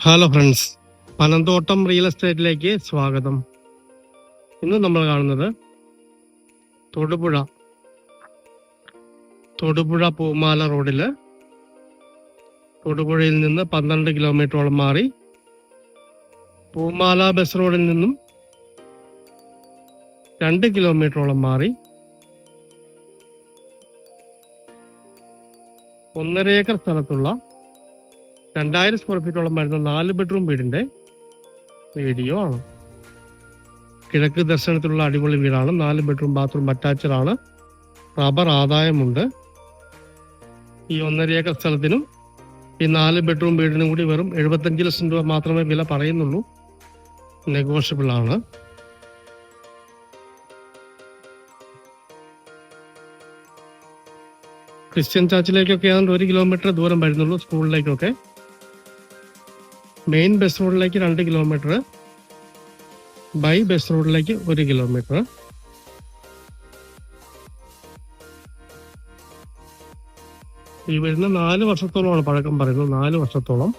Hello friends Panamthottam real എസ്റ്റേറ്റിലേക്ക് സ്വാഗതം. ഇന്ന് നമ്മൾ കാണുന്നത് തൊടുപുഴ തൊടുപുഴ പൂമാല റോഡിൽ തൊടുപുഴയിൽ നിന്ന് പന്ത്രണ്ട് കിലോമീറ്ററോളം മാറി പൂമാല ബസ് റോഡിൽ നിന്നും രണ്ട് കിലോമീറ്ററോളം മാറി ഒന്നര ഏക്കർ സ്ഥലത്തുള്ള രണ്ടായിരം സ്ക്വയർ ഫീറ്റോളം വരുന്ന നാല് ബെഡ്റൂം വീടിന്റെ വീഡിയോ ആണ്. കിഴക്ക് ദർശനത്തിലുള്ള അടിപൊളി വീടാണ്. നാല് ബെഡ്റൂം ബാത്റൂം അറ്റാച്ചഡ് ആണ്. റബ്ബർ ആദായമുണ്ട്. ഈ ഒന്നര ഏക്കർ സ്ഥലത്തിനും ഈ നാല് ബെഡ്റൂം വീടിനും കൂടി വെറും എഴുപത്തഞ്ച് ലക്ഷം രൂപ മാത്രമേ വില പറയുന്നുള്ളൂ. നെഗോഷ്യബിൾ ആണ്. ക്രിസ്ത്യൻ ചർച്ചിലേക്കൊക്കെ ഏതാണ്ട് ഒരു കിലോമീറ്റർ ദൂരം വരുന്നുള്ളൂ സ്കൂളിലേക്കൊക്കെ മെയിൻ ബസ് റോഡിലേക്ക് രണ്ട് കിലോമീറ്റർ ബൈ ബസ് റോഡിലേക്ക് ഒരു കിലോമീറ്റർ ഈ വരുന്ന നാല് വർഷത്തോളമാണ് പഴക്കം പറയുന്നത്. നാല് വർഷത്തോളം.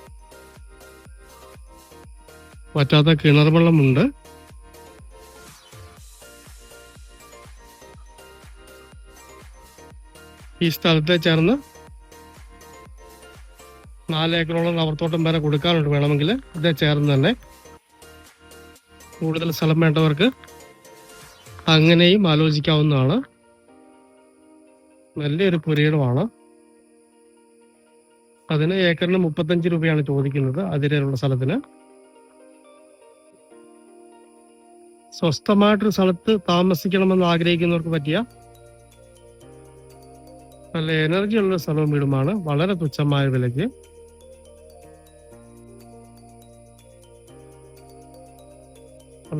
വറ്റാത്ത കിണർ വെള്ളമുണ്ട്. ഈ സ്ഥലത്തെ ചേർന്ന് നാല് ഏക്കറോളം റബ്ബർ തോട്ടം വരെ കൊടുക്കാനുണ്ട് വേണമെങ്കിൽ. ഇതേ ചേർന്ന് തന്നെ. കൂടുതൽ സ്ഥലം വേണ്ടവർക്ക് അങ്ങനെയും ആലോചിക്കാവുന്നതാണ്. നല്ലൊരു പുരയിടമാണ്. അതിന് ഏക്കറിന് മുപ്പത്തഞ്ച് രൂപയാണ് ചോദിക്കുന്നത് അതിരയിലുള്ള സ്ഥലത്തിന്. സ്വസ്ഥമായിട്ടൊരു സ്ഥലത്ത് താമസിക്കണമെന്ന് ആഗ്രഹിക്കുന്നവർക്ക് പറ്റിയ നല്ല എനർജി ഉള്ള സ്ഥലവും വീടുമാണ്. വളരെ തുച്ഛമായ വിലയ്ക്ക്.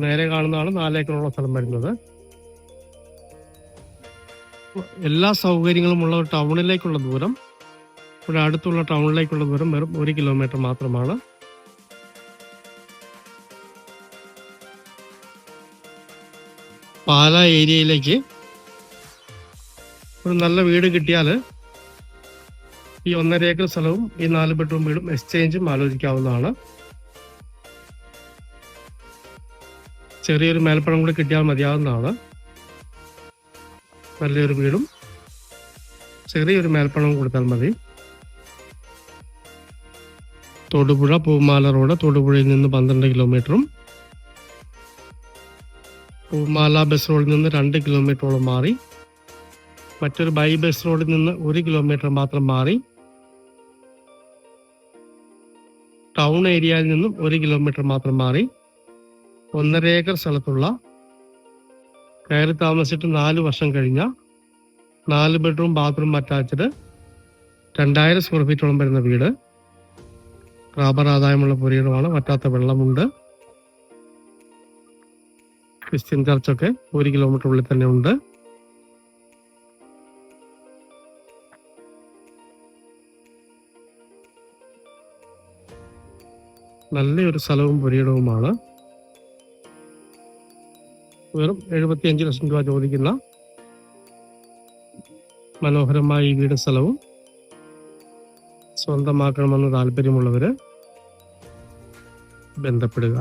നേരെ കാണുന്നതാണ് നാലേക്കറുള്ള സ്ഥലം വരുന്നത്. എല്ലാ സൗകര്യങ്ങളും ഉള്ള ഒരു ടൗണിലേക്കുള്ള ദൂരം ഇവിടെ അടുത്തുള്ള ടൗണിലേക്കുള്ള ദൂരം വെറും ഒരു കിലോമീറ്റർ മാത്രമാണ്. പാല ഏരിയയിലേക്ക് ഒരു നല്ല വീട് കിട്ടിയാൽ ഈ ഒന്നര ഏക്കർ സ്ഥലവും ഈ നാല് ബെഡ്റൂം വീടും എക്സ്ചേഞ്ചും ആലോചിക്കാവുന്നതാണ്. ചെറിയൊരു മേൽപ്പണം കൂടി കിട്ടിയാൽ മതിയാവുന്നതാണ്. നല്ലൊരു വീടും. ചെറിയൊരു മേൽപ്പണം കൊടുത്താൽ മതി. തൊടുപുഴ പൂമാല റോഡ് തൊടുപുഴയിൽ നിന്ന് പന്ത്രണ്ട് കിലോമീറ്ററും. പൂമാല ബസ് റോഡിൽ നിന്ന് രണ്ട് കിലോമീറ്ററോളം മാറി. മറ്റൊരു ബൈ ബസ് റോഡിൽ നിന്ന് ഒരു കിലോമീറ്റർ മാത്രം മാറി. ടൗൺ ഏരിയയിൽ നിന്നും ഒരു കിലോമീറ്റർ മാത്രം മാറി. ഒന്നര ഏക്കർ സ്ഥലത്തുള്ള കയറി താമസിച്ചിട്ട് നാല് വർഷം കഴിഞ്ഞ നാല് ബെഡ്റൂം ബാത്റൂം അറ്റാച്ച്ഡ് രണ്ടായിരം സ്ക്വയർ ഫീറ്റോളം വരുന്ന വീട്. റബ്ബർ ആദായമുള്ള പുരയിടമാണ്. വറ്റാത്ത വെള്ളമുണ്ട്. ക്രിസ്ത്യൻ ചർച്ചൊക്കെ ഒരു കിലോമീറ്റർ ഉള്ളിൽ തന്നെ ഉണ്ട്. നല്ലൊരു സ്ഥലവും പുരയിടവുമാണ്. വെറും എഴുപത്തിയഞ്ച് ലക്ഷം രൂപ ചോദിക്കുന്ന മനോഹരമായ ഈ വീട് സ്ഥലവും സ്വന്തമാക്കണമെന്ന് താല്പര്യമുള്ളവര് ബന്ധപ്പെടുക.